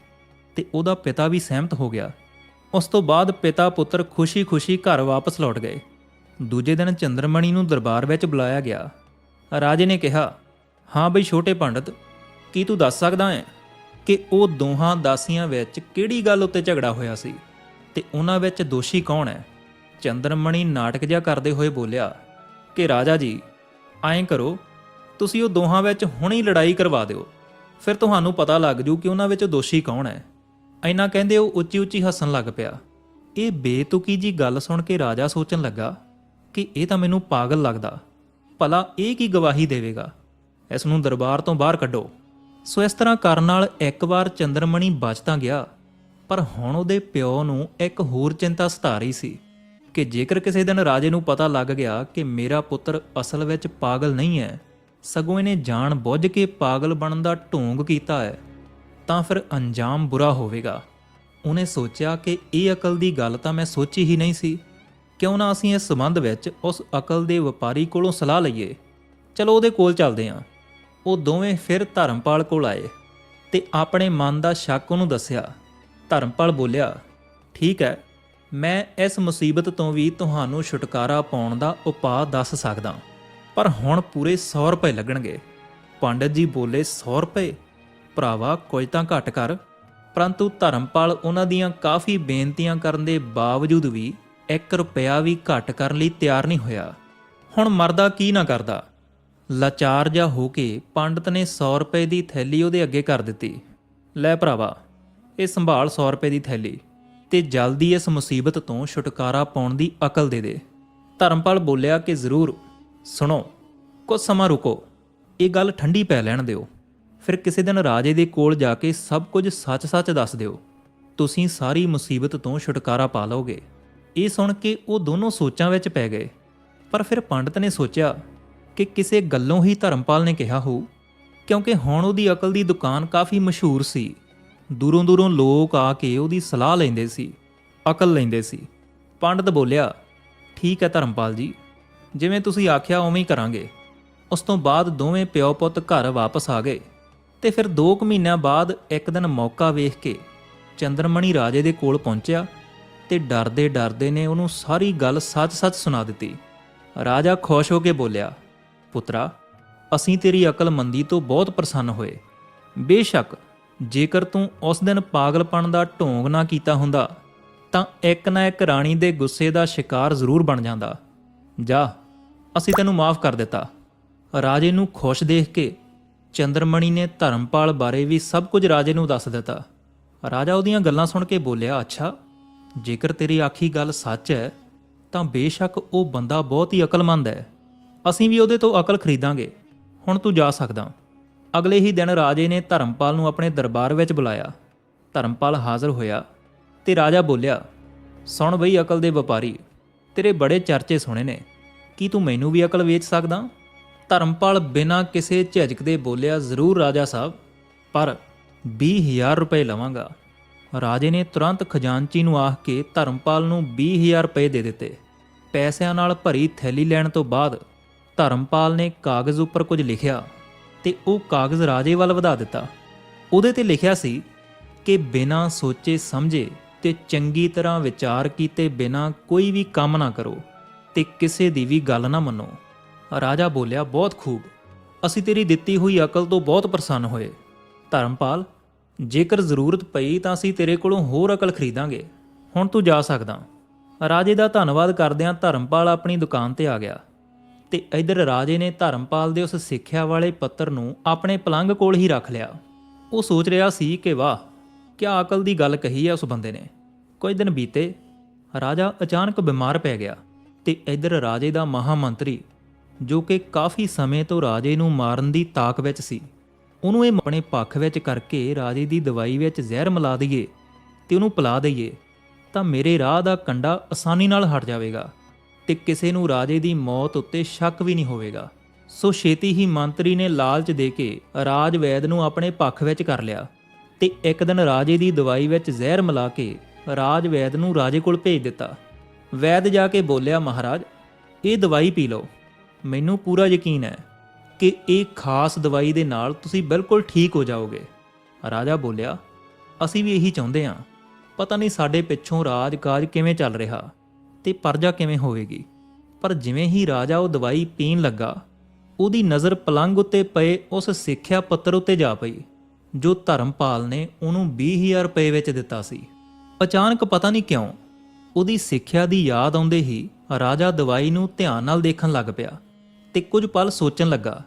ਤੇ ਉਹਦਾ ਪਿਤਾ ਵੀ ਸਹਿਮਤ ਹੋ ਗਿਆ। ਉਸ ਤੋਂ ਬਾਅਦ ਪਿਤਾ ਪੁੱਤਰ ਖੁਸ਼ੀ-ਖੁਸ਼ੀ ਘਰ ਵਾਪਸ ਲੌਟ ਗਏ। ਦੂਜੇ ਦਿਨ ਚੰਦਰਮਣੀ ਨੂੰ ਦਰਬਾਰ ਵਿੱਚ ਬੁਲਾਇਆ ਗਿਆ। ਰਾਜੇ ਨੇ ਕਿਹਾ, ਹਾਂ ਬਈ ਛੋਟੇ ਪੰਡਤ, ਕੀ ਤੂੰ ਦੱਸ ਸਕਦਾ ਹੈ ਕਿ ਉਹ ਦੋਹਾਂ ਦਾਸੀਆਂ ਵਿੱਚ ਕਿਹੜੀ ਗੱਲ ਉੱਤੇ ਝਗੜਾ ਹੋਇਆ ਸੀ? ਤੇ ਉਹਨਾਂ ਵਿੱਚ ਦੋਸ਼ੀ ਕੌਣ ਹੈ? ਚੰਦਰਮਣੀ ਨਾਟਕ ਜਿਹਾ ਕਰਦੇ ਹੋਏ ਬੋਲਿਆ, ਕਿ ਰਾਜਾ ਜੀ, ਐਂ ਕਰੋ, ਤੁਸੀਂ ਉਹ ਦੋਹਾਂ ਵਿੱਚ ਹੁਣੇ ਹੀ ਲੜਾਈ ਕਰਵਾ ਦਿਓ। ਫਿਰ ਤੁਹਾਨੂੰ ਪਤਾ ਲੱਗ ਜੂ ਕਿ ਉਹਨਾਂ ਵਿੱਚ ਦੋਸ਼ੀ ਕੌਣ ਹੈ। ਐਨਾ ਕਹਿੰਦੇ ਉਹ ਉੱਚੀ ਉੱਚੀ ਹੱਸਣ ਲੱਗ ਪਿਆ। ਇਹ ਬੇਤੁਕੀ ਜੀ ਗੱਲ ਸੁਣ ਕੇ ਰਾਜਾ ਸੋਚਣ ਲੱਗਾ ਕਿ ਇਹ ਤਾਂ ਮੈਨੂੰ ਪਾਗਲ ਲੱਗਦਾ। ਭਲਾ ਇਹ ਕੀ ਗਵਾਹੀ ਦੇਵੇਗਾ? ਇਸ ਨੂੰ ਦਰਬਾਰ ਤੋਂ ਬਾਹਰ ਕੱਢੋ। ਸੋ ਇਸ ਤਰ੍ਹਾਂ ਕਰਨ ਨਾਲ ਇੱਕ ਵਾਰ ਚੰਦਰਮਣੀ ਬਚ ਤਾਂ ਗਿਆ, ਪਰ ਹੁਣ ਉਹਦੇ ਪਿਓ ਨੂੰ ਇੱਕ ਹੋਰ ਚਿੰਤਾ ਸਤਾ ਰਹੀ ਸੀ ਕਿ ਜੇਕਰ ਕਿਸੇ ਦਿਨ ਰਾਜੇ ਨੂੰ ਪਤਾ ਲੱਗ ਗਿਆ ਕਿ ਮੇਰਾ ਪੁੱਤਰ ਅਸਲ ਵਿੱਚ ਪਾਗਲ ਨਹੀਂ ਹੈ, ਸਗੋਂ ਇਹਨੇ ਜਾਣ ਬੁੱਝ ਕੇ ਪਾਗਲ ਬਣਨ ਦਾ ਢੋਂਗ ਕੀਤਾ ਹੈ। ਤਾਂ ਫਿਰ ਅੰਜਾਮ ਬੁਰਾ ਹੋਵੇਗਾ। ਉਹਨੇ ਸੋਚਿਆ ਕਿ ਇਹ ਅਕਲ ਦੀ ਗੱਲ ਤਾਂ ਮੈਂ ਸੋਚੀ ਹੀ ਨਹੀਂ ਸੀ। ਕਿਉਂ ਨਾ ਅਸੀਂ ਇਸ ਸੰਬੰਧ ਵਿੱਚ ਉਸ ਅਕਲ ਦੇ ਵਪਾਰੀ ਕੋਲੋਂ ਸਲਾਹ ਲਈਏ। ਚਲੋ ਉਹਦੇ ਕੋਲ ਚੱਲਦੇ ਹਾਂ। ਉਹ ਦੋਵੇਂ ਫਿਰ ਧਰਮਪਾਲ ਕੋਲ ਆਏ ਤੇ ਆਪਣੇ ਮਨ ਦਾ ਸ਼ੱਕ ਉਹਨੂੰ ਦੱਸਿਆ। ਧਰਮਪਾਲ ਬੋਲਿਆ, ਠੀਕ ਹੈ, ਮੈਂ ਇਸ ਮੁਸੀਬਤ ਤੋਂ ਵੀ ਤੁਹਾਨੂੰ ਛੁਟਕਾਰਾ ਪਾਉਣ ਦਾ ਉਪਾਅ ਦੱਸ ਸਕਦਾ। ਪਰ ਹੁਣ ਪੂਰੇ 100 ਰੁਪਏ ਲੱਗਣਗੇ। ਪੰਡਤ ਜੀ ਬੋਲੇ 100 ਰੁਪਏ? ਭਰਾਵਾ ਕੁਝ ਤਾਂ ਘੱਟ ਕਰ। ਪਰੰਤੂ ਧਰਮਪਾਲ ਉਹਨਾਂ ਦੀਆਂ ਕਾਫੀ ਬੇਨਤੀਆਂ ਕਰਨ ਦੇ ਬਾਵਜੂਦ ਵੀ 1 ਰੁਪਿਆ ਵੀ ਘੱਟ ਕਰਨ ਲਈ ਤਿਆਰ ਨਹੀਂ ਹੋਇਆ। ਹੁਣ ਮਰਦਾ ਕੀ ਨਾ ਕਰਦਾ? ਲਾਚਾਰ ਜਿਹਾ ਹੋ ਕੇ ਪੰਡਤ ਨੇ 100 ਰੁਪਏ ਦੀ ਥੈਲੀ ਉਹਦੇ ਅੱਗੇ ਕਰ ਦਿੱਤੀ। ਲੈ ਭਰਾਵਾ, ਇਹ ਸੰਭਾਲ 100 ਰੁਪਏ ਦੀ ਥੈਲੀ ਤੇ ਜਲਦੀ ਇਸ ਮੁਸੀਬਤ ਤੋਂ ਛੁਟਕਾਰਾ ਪਾਉਣ ਦੀ ਅਕਲ ਦੇ ਦੇ। ਧਰਮਪਾਲ ਬੋਲਿਆ ਕਿ ਜ਼ਰੂਰ, ਸੁਣੋ ਕੁਝ ਸਮਾਂ ਰੁਕੋ, ਇਹ ਗੱਲ ਠੰਡੀ ਪੈ ਲੈਣ ਦਿਓ। ਫਿਰ ਕਿਸੇ ਦਿਨ ਰਾਜੇ ਦੇ ਕੋਲ ਜਾ ਕੇ ਸਭ ਕੁਝ ਸੱਚ-ਸੱਚ ਦੱਸ ਦਿਓ। ਤੁਸੀਂ ਸਾਰੀ ਮੁਸੀਬਤ ਤੋਂ ਛੁਟਕਾਰਾ ਪਾ ਲਓਗੇ। ਇਹ ਸੁਣ ਕੇ ਉਹ ਦੋਨੋਂ ਸੋਚਾਂ ਵਿੱਚ ਪੈ ਗਏ। ਪਰ ਫਿਰ ਪੰਡਤ ਨੇ ਸੋਚਿਆ ਕਿ ਕਿਸੇ ਗੱਲੋਂ ਹੀ ਧਰਮਪਾਲ ਨੇ ਕਿਹਾ ਹੋਊ, ਕਿਉਂਕਿ ਹੁਣ ਉਹਦੀ ਅਕਲ ਦੀ ਦੁਕਾਨ ਕਾਫੀ ਮਸ਼ਹੂਰ ਸੀ। ਦੂਰੋਂ ਦੂਰੋਂ ਲੋਕ ਆ ਕੇ ਉਹਦੀ ਸਲਾਹ ਲੈਂਦੇ ਸੀ, ਅਕਲ ਲੈਂਦੇ ਸੀ। ਪੰਡਤ ਬੋਲਿਆ, ਠੀਕ ਹੈ ਧਰਮਪਾਲ ਜੀ, ਜਿਵੇਂ ਤੁਸੀਂ ਆਖਿਆ ਉਵੇਂ ਹੀ ਕਰਾਂਗੇ। ਉਸ ਤੋਂ ਬਾਅਦ ਦੋਵੇਂ ਪਿਓ ਪੁੱਤ ਘਰ ਵਾਪਸ ਆ ਗਏ। ਤੇ ਫਿਰ 2 ਕੁ ਮਹੀਨਿਆਂ ਬਾਅਦ ਇੱਕ ਦਿਨ ਮੌਕਾ ਵੇਖ ਕੇ ਚੰਦਰਮਣੀ ਰਾਜੇ ਦੇ ਕੋਲ ਪਹੁੰਚਿਆ ਤੇ ਡਰਦੇ ਡਰਦੇ ਨੇ ਉਹਨੂੰ ਸਾਰੀ ਗੱਲ ਸੱਚ-ਸੱਚ ਸੁਣਾ ਦਿੱਤੀ। ਰਾਜਾ ਖੁਸ਼ ਹੋ ਕੇ ਬੋਲਿਆ, ਪੁੱਤਰਾ, ਅਸੀਂ ਤੇਰੀ ਅਕਲਮੰਦੀ ਤੋਂ ਬਹੁਤ ਪ੍ਰਸੰਨ ਹੋਏ। ਬੇਸ਼ੱਕ, ਜੇਕਰ ਤੂੰ ਉਸ ਦਿਨ ਪਾਗਲਪਣ ਦਾ ਢੋਂਗ ਨਾ ਕੀਤਾ ਹੁੰਦਾ, ਤਾਂ ਇੱਕ ਨਾ ਇੱਕ ਰਾਣੀ ਦੇ ਗੁੱਸੇ ਦਾ ਸ਼ਿਕਾਰ ਜ਼ਰੂਰ ਬਣ ਜਾਂਦਾ। ਜਾ, ਅਸੀਂ ਤੈਨੂੰ ਮਾਫ ਕਰ ਦਿੱਤਾ। ਰਾਜੇ ਨੂੰ ਖੁਸ਼ ਦੇਖ ਕੇ ਚੰਦਰਮਣੀ ਨੇ ਧਰਮਪਾਲ ਬਾਰੇ ਵੀ ਸਭ ਕੁਝ ਰਾਜੇ ਨੂੰ ਦੱਸ ਦਿੱਤਾ। ਰਾਜਾ ਉਹਦੀਆਂ ਗੱਲਾਂ ਸੁਣ ਕੇ ਬੋਲਿਆ, ਅੱਛਾ, ਜੇਕਰ ਤੇਰੀ ਆਖੀ ਗੱਲ ਸੱਚ ਹੈ, ਤਾਂ ਬੇਸ਼ੱਕ ਉਹ ਬੰਦਾ ਬਹੁਤ ਹੀ ਅਕਲਮੰਦ ਹੈ। ਅਸੀਂ ਵੀ ਉਹਦੇ ਤੋਂ ਅਕਲ ਖਰੀਦਾਂਗੇ। ਹੁਣ ਤੂੰ ਜਾ ਸਕਦਾ ਅਗਲੇ ਹੀ ਦਿਨ ਰਾਜੇ ਨੇ ਧਰਮਪਾਲ ਨੂੰ ਆਪਣੇ ਦਰਬਾਰ ਵਿੱਚ ਬੁਲਾਇਆ। ਧਰਮਪਾਲ ਹਾਜ਼ਰ ਹੋਇਆ ਤੇ ਰਾਜਾ ਬੋਲਿਆ, ਸੁਣ ਬਈ ਅਕਲ ਦੇ ਵਪਾਰੀ, ਤੇਰੇ ਬੜੇ ਚਰਚੇ ਸੁਣੇ ਨੇ। ਕੀ ਤੂੰ ਮੈਨੂੰ ਵੀ ਅਕਲ ਵੇਚ ਸਕਦਾ ਧਰਮਪਾਲ ਬਿਨਾਂ ਕਿਸੇ ਝਿਜਕ ਦੇ ਬੋਲਿਆ, ਜ਼ਰੂਰ ਰਾਜਾ ਸਾਹਿਬ, ਪਰ 20000 ਰੁਪਏ ਲਵਾਂਗਾ। ਰਾਜੇ ਨੇ ਤੁਰੰਤ ਖਜ਼ਾਨਚੀ ਨੂੰ ਆਖ ਕੇ ਧਰਮਪਾਲ ਨੂੰ 20000 ਰੁਪਏ ਦੇ ਦਿੱਤੇ। ਪੈਸਿਆਂ ਨਾਲ ਭਰੀ ਥੈਲੀ ਲੈਣ ਤੋਂ ਬਾਅਦ ਧਰਮਪਾਲ ਨੇ ਕਾਗਜ਼ ਉੱਪਰ ਕੁਝ ਲਿਖਿਆ ਤੇ ਉਹ ਕਾਗਜ਼ ਰਾਜੇ ਵੱਲ ਵਧਾ ਦਿੱਤਾ। ਉਹਦੇ ਤੇ ਲਿਖਿਆ ਸੀ ਕਿ ਬਿਨਾਂ ਸੋਚੇ ਸਮਝੇ ਤੇ ਚੰਗੀ ਤਰ੍ਹਾਂ ਵਿਚਾਰ ਕੀਤੇ ਬਿਨਾਂ ਕੋਈ ਵੀ ਕੰਮ ਨਾ ਕਰੋ ਤੇ ਕਿਸੇ ਦੀ ਵੀ ਗੱਲ ਨਾ ਮੰਨੋ। ਰਾਜਾ ਬੋਲਿਆ, ਬਹੁਤ ਖੂਬ। ਅਸੀਂ ਤੇਰੀ ਦਿੱਤੀ ਹੋਈ ਅਕਲ ਤੋਂ ਬਹੁਤ ਪ੍ਰਸੰਨ ਹੋਏ। ਧਰਮਪਾਲ, ਜੇਕਰ ਜ਼ਰੂਰਤ ਪਈ ਤਾਂ ਅਸੀਂ ਤੇਰੇ ਕੋਲੋਂ ਹੋਰ ਅਕਲ ਖਰੀਦਾਂਗੇ। ਹੁਣ ਤੂੰ ਜਾ ਸਕਦਾ ਰਾਜੇ ਦਾ ਧੰਨਵਾਦ ਕਰਦਿਆਂ ਧਰਮਪਾਲ ਆਪਣੀ ਦੁਕਾਨ ਤੇ ਆ ਗਿਆ ਤੇ ਇਧਰ ਰਾਜੇ ਨੇ ਧਰਮਪਾਲ ਦੇ ਉਸ ਸਿੱਖਿਆ ਵਾਲੇ ਪੱਤਰ ਨੂੰ ਆਪਣੇ ਪਲੰਗ ਕੋਲ ਹੀ ਰੱਖ ਲਿਆ। ਉਹ ਸੋਚ ਰਿਹਾ ਸੀ ਕਿ, ਵਾਹ, ਕਿਆ ਅਕਲ ਦੀ ਗੱਲ ਕਹੀ ਹੈ ਉਸ ਬੰਦੇ ਨੇ। ਕੁਝ ਦਿਨ ਬੀਤੇ, ਰਾਜਾ ਅਚਾਨਕ ਬਿਮਾਰ ਪੈ ਗਿਆ ਤੇ ਇਧਰ ਰਾਜੇ ਦਾ ਮਹਾਮੰਤਰੀ ਜੋ ਕਿ ਕਾਫੀ ਸਮੇਂ ਤੋਂ ਰਾਜੇ ਨੂੰ ਮਾਰਨ ਦੀ ਤਾਕ ਵਿੱਚ ਸੀ। ਉਹਨੂੰ ਇਹ ਆਪਣੇ ਪੱਖ ਵਿੱਚ ਕਰਕੇ ਰਾਜੇ ਦੀ ਦਵਾਈ ਵਿੱਚ ਜ਼ਹਿਰ ਮਿਲਾ ਦਈਏ ਤੇ ਉਹਨੂੰ ਪਿਲਾ ਦਈਏ, ਤਾਂ ਮੇਰੇ ਰਾਹ ਦਾ ਕੰਡਾ ਆਸਾਨੀ ਨਾਲ ਹਟ ਜਾਵੇਗਾ ਤੇ ਕਿਸੇ ਨੂੰ ਰਾਜੇ ਦੀ ਮੌਤ ਉੱਤੇ ਸ਼ੱਕ ਵੀ ਨਹੀਂ ਹੋਵੇਗਾ। ਸੋ ਛੇਤੀ ਹੀ ਮੰਤਰੀ ਨੇ ਲਾਲਚ ਦੇ ਕੇ ਰਾਜ ਵੈਦ ਨੂੰ ਆਪਣੇ ਪੱਖ ਵਿੱਚ ਕਰ ਲਿਆ ਤੇ ਇੱਕ ਦਿਨ ਰਾਜੇ ਦੀ ਦਵਾਈ ਵਿੱਚ ਜ਼ਹਿਰ ਮਿਲਾ ਕੇ ਰਾਜ ਵੈਦ ਨੂੰ ਰਾਜੇ ਕੋਲ ਭੇਜ ਦਿੱਤਾ। ਵੈਦ ਜਾ ਕੇ ਬੋਲਿਆ, ਮਹਾਰਾਜ, ਇਹ ਦਵਾਈ ਪੀ ਲਓ। ਮੈਨੂੰ ਪੂਰਾ ਯਕੀਨ ਹੈ ਕਿ ਇਹ ਖਾਸ ਦਵਾਈ ਦੇ ਨਾਲ ਤੁਸੀਂ ਬਿਲਕੁਲ ਠੀਕ ਹੋ ਜਾਓਗੇ। ਰਾਜਾ ਬੋਲਿਆ, ਅਸੀਂ ਵੀ ਇਹੀ ਚਾਹੁੰਦੇ ਹਾਂ। ਪਤਾ ਨਹੀਂ ਸਾਡੇ ਪਿੱਛੋਂ ਰਾਜ-ਕਾਜ ਕਿਵੇਂ ਚੱਲ ਰਿਹਾ ਤੇ ਪਰਜਾ ਕਿਵੇਂ ਹੋਵੇਗੀ। ਪਰ ਜਿਵੇਂ ਹੀ ਰਾਜਾ ਉਹ ਦਵਾਈ ਪੀਣ ਲੱਗਾ, ਉਹਦੀ ਨਜ਼ਰ ਪਲੰਗ ਉੱਤੇ ਪਏ ਉਸ ਸਿੱਖਿਆ ਪੱਤਰ ਉੱਤੇ ਜਾ ਪਈ, ਜੋ ਧਰਮਪਾਲ ਨੇ ਉਹਨੂੰ 20000 ਰੁਪਏ ਵਿੱਚ ਦਿੱਤਾ ਸੀ। ਅਚਾਨਕ ਪਤਾ ਨਹੀਂ ਕਿਉਂ ਉਹਦੀ ਸਿੱਖਿਆ ਦੀ ਯਾਦ ਆਉਂਦੇ ਹੀ ਰਾਜਾ ਦਵਾਈ ਨੂੰ ਧਿਆਨ ਨਾਲ ਦੇਖਣ ਲੱਗ ਪਿਆ। ਤੇ ਕੁਝ ਪਲ ਸੋਚਣ ਲੱਗਾ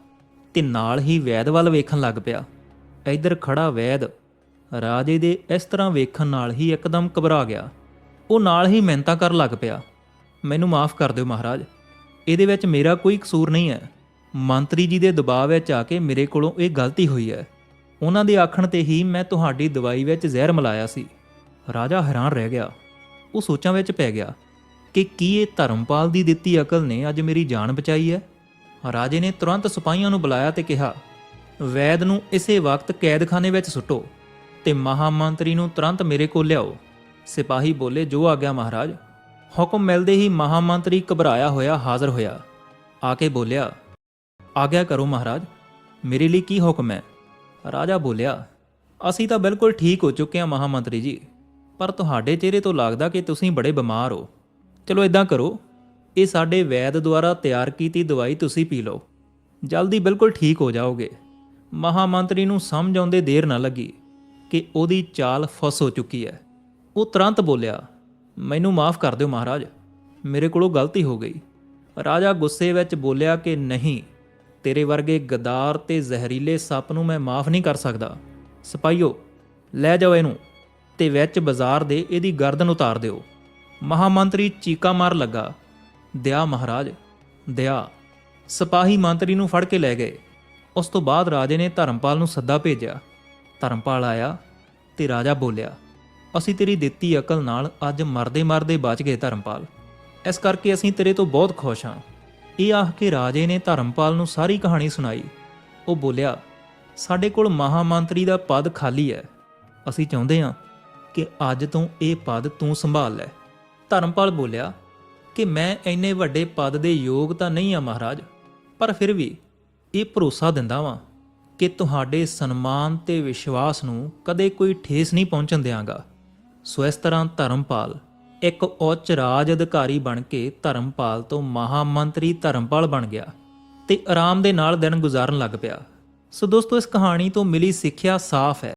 ਤੇ ਨਾਲ ਹੀ ਵੈਦ ਵੱਲ ਵੇਖਣ ਲੱਗ ਪਿਆ। ਇੱਧਰ ਖੜਾ ਵੈਦ ਰਾਜੇ ਦੇ ਇਸ ਤਰ੍ਹਾਂ ਵੇਖਣ ਨਾਲ ਹੀ ਇੱਕਦਮ ਘਬਰਾ ਗਿਆ। ਉਹ ਨਾਲ ਹੀ ਮਿਹਨਤਾਂ ਕਰਨ ਲੱਗ ਪਿਆ। ਮੈਨੂੰ ਮਾਫ ਕਰ ਦਿਓ ਮਹਾਰਾਜ, ਇਹਦੇ ਵਿੱਚ ਮੇਰਾ ਕੋਈ ਕਸੂਰ ਨਹੀਂ ਹੈ। ਮੰਤਰੀ ਜੀ ਦੇ ਦਬਾਅ ਵਿੱਚ ਆ ਕੇ ਮੇਰੇ ਕੋਲੋਂ ਇਹ ਗਲਤੀ ਹੋਈ ਹੈ। ਉਹਨਾਂ ਦੇ ਆਖਣ ਤੇ ਹੀ ਮੈਂ ਤੁਹਾਡੀ ਦਵਾਈ ਵਿੱਚ ਜ਼ਹਿਰ ਮਿਲਾਇਆ ਸੀ। ਰਾਜਾ ਹੈਰਾਨ ਰਹਿ ਗਿਆ। ਉਹ ਸੋਚਾਂ ਵਿੱਚ ਪੈ ਗਿਆ ਕਿ ਕੀ ਇਹ ਧਰਮਪਾਲ ਦੀ ਦਿੱਤੀ ਅਕਲ ਨੇ ਅੱਜ ਮੇਰੀ ਜਾਨ ਬਚਾਈ ਹੈ? ਰਾਜੇ ਨੇ ਤੁਰੰਤ ਸਿਪਾਹੀਆਂ ਨੂੰ ਬੁਲਾਇਆ ਤੇ ਕਿਹਾ, ਵੈਦ ਨੂੰ ਇਸੇ ਵਕਤ ਕੈਦਖਾਨੇ ਵਿੱਚ ਸੁੱਟੋ ਤੇ ਮਹਾਮੰਤਰੀ ਨੂੰ ਤੁਰੰਤ ਮੇਰੇ ਕੋਲ ਲਿਆਓ। ਸਿਪਾਹੀ ਬੋਲੇ, ਜੋ ਆਗਿਆ ਮਹਾਰਾਜ। ਹੁਕਮ ਮਿਲਦੇ ਹੀ ਮਹਾਮੰਤਰੀ ਘਬਰਾਇਆ ਹੋਇਆ ਹਾਜ਼ਰ ਹੋਇਆ। ਆ ਕੇ ਬੋਲਿਆ, ਆਗਿਆ ਕਰੋ ਮਹਾਰਾਜ, ਮੇਰੇ ਲਈ ਕੀ ਹੁਕਮ ਹੈ? ਰਾਜਾ ਬੋਲਿਆ, ਅਸੀਂ ਤਾਂ ਬਿਲਕੁਲ ਠੀਕ ਹੋ ਚੁੱਕੇ ਹਾਂ ਮਹਾਮੰਤਰੀ ਜੀ, ਪਰ ਤੁਹਾਡੇ ਚਿਹਰੇ ਤੋਂ ਲੱਗਦਾ ਕਿ ਤੁਸੀਂ ਬੜੇ ਬਿਮਾਰ ਹੋ। ਚਲੋ ਇਦਾਂ ਕਰੋ ਇਹ ਸਾਡੇ ਵੈਦ ਦੁਆਰਾ ਤਿਆਰ ਕੀਤੀ ਦਵਾਈ ਤੁਸੀਂ ਪੀ ਲਓ। ਜਲਦੀ ਬਿਲਕੁਲ ਠੀਕ ਹੋ ਜਾਓਗੇ। ਮਹਾਮੰਤਰੀ ਨੂੰ ਸਮਝ ਆਉਂਦੇ ਦੇਰ ਨਾ ਲੱਗੀ ਕਿ ਉਹਦੀ ਚਾਲ ਫਸ ਹੋ ਚੁੱਕੀ ਹੈ। ਉਹ ਤੁਰੰਤ ਬੋਲਿਆ, ਮੈਨੂੰ ਮਾਫ ਕਰ ਦਿਓ ਮਹਾਰਾਜ, ਮੇਰੇ ਕੋਲੋਂ ਗਲਤੀ ਹੋ ਗਈ। ਰਾਜਾ ਗੁੱਸੇ ਵਿੱਚ ਬੋਲਿਆ ਕਿ, ਨਹੀਂ, ਤੇਰੇ ਵਰਗੇ ਗਦਾਰ ਤੇ ਜ਼ਹਿਰੀਲੇ ਸੱਪ ਨੂੰ ਮੈਂ ਮਾਫ ਨਹੀਂ ਕਰ ਸਕਦਾ। ਸਿਪਾਹੀਓ, ਲੈ ਜਾਓ ਇਹਨੂੰ ਤੇ ਵਿੱਚ ਬਾਜ਼ਾਰ ਦੇ ਇਹਦੀ ਗਰਦਨ ਉਤਾਰ ਦਿਓ। ਮਹਾਮੰਤਰੀ ਚੀਕਾ ਮਾਰ ਲੱਗਾ। ਦਿਆ ਮਹਾਰਾਜ ਦਿਆ ਸਿਪਾਹੀ ਮੰਤਰੀ ਨੂੰ ਫੜ ਕੇ ਲੈ ਗਏ। ਉਸ ਤੋਂ ਬਾਅਦ ਰਾਜੇ ਨੇ ਧਰਮਪਾਲ ਨੂੰ ਸੱਦਾ ਭੇਜਿਆ। ਧਰਮਪਾਲ ਆਇਆ ਤੇ ਰਾਜਾ ਬੋਲਿਆ, ਅਸੀਂ ਤੇਰੀ ਦਿੱਤੀ ਅਕਲ ਨਾਲ ਅੱਜ ਮਰਦੇ ਮਰਦੇ ਬਚ ਗਏ ਧਰਮਪਾਲ। ਇਸ ਕਰਕੇ ਅਸੀਂ ਤੇਰੇ ਤੋਂ ਬਹੁਤ ਖੁਸ਼ ਹਾਂ। ਇਹ ਆਖ ਕੇ ਰਾਜੇ ਨੇ ਧਰਮਪਾਲ ਨੂੰ ਸਾਰੀ ਕਹਾਣੀ ਸੁਣਾਈ। ਉਹ ਬੋਲਿਆ, ਸਾਡੇ ਕੋਲ ਮਹਾਮੰਤਰੀ ਦਾ ਪਦ ਖਾਲੀ ਹੈ। ਅਸੀਂ ਚਾਹੁੰਦੇ ਹਾਂ ਕਿ ਅੱਜ ਤੋਂ ਇਹ ਪਦ ਤੂੰ ਸੰਭਾਲ ਲੈ। ਧਰਮਪਾਲ ਬੋਲਿਆ ਕਿ ਮੈਂ ਇੰਨੇ ਵੱਡੇ ਪਦ ਦੇ ਯੋਗ ਤਾਂ ਨਹੀਂ ਆ ਮਹਾਰਾਜ, ਪਰ ਫਿਰ ਵੀ ਇਹ ਭਰੋਸਾ ਦਿੰਦਾ ਵਾਂ ਕਿ ਤੁਹਾਡੇ ਸਨਮਾਨ ਤੇ ਵਿਸ਼ਵਾਸ ਨੂੰ ਕਦੇ ਕੋਈ ਠੇਸ ਨਹੀਂ ਪਹੁੰਚਣ ਦਿਆਂਗਾ। ਸੋ ਇਸ ਤਰ੍ਹਾਂ ਧਰਮਪਾਲ ਇੱਕ ਉੱਚ ਰਾਜ ਅਧਿਕਾਰੀ ਬਣ ਕੇ ਧਰਮਪਾਲ ਤੋਂ ਮਹਾਮੰਤਰੀ ਧਰਮਪਾਲ ਬਣ ਗਿਆ ਤੇ ਆਰਾਮ ਦੇ ਨਾਲ ਦਿਨ ਗੁਜ਼ਾਰਨ ਲੱਗ ਪਿਆ। ਸੋ ਦੋਸਤੋ, ਇਸ ਕਹਾਣੀ ਤੋਂ ਮਿਲੀ ਸਿੱਖਿਆ ਸਾਫ਼ ਹੈ।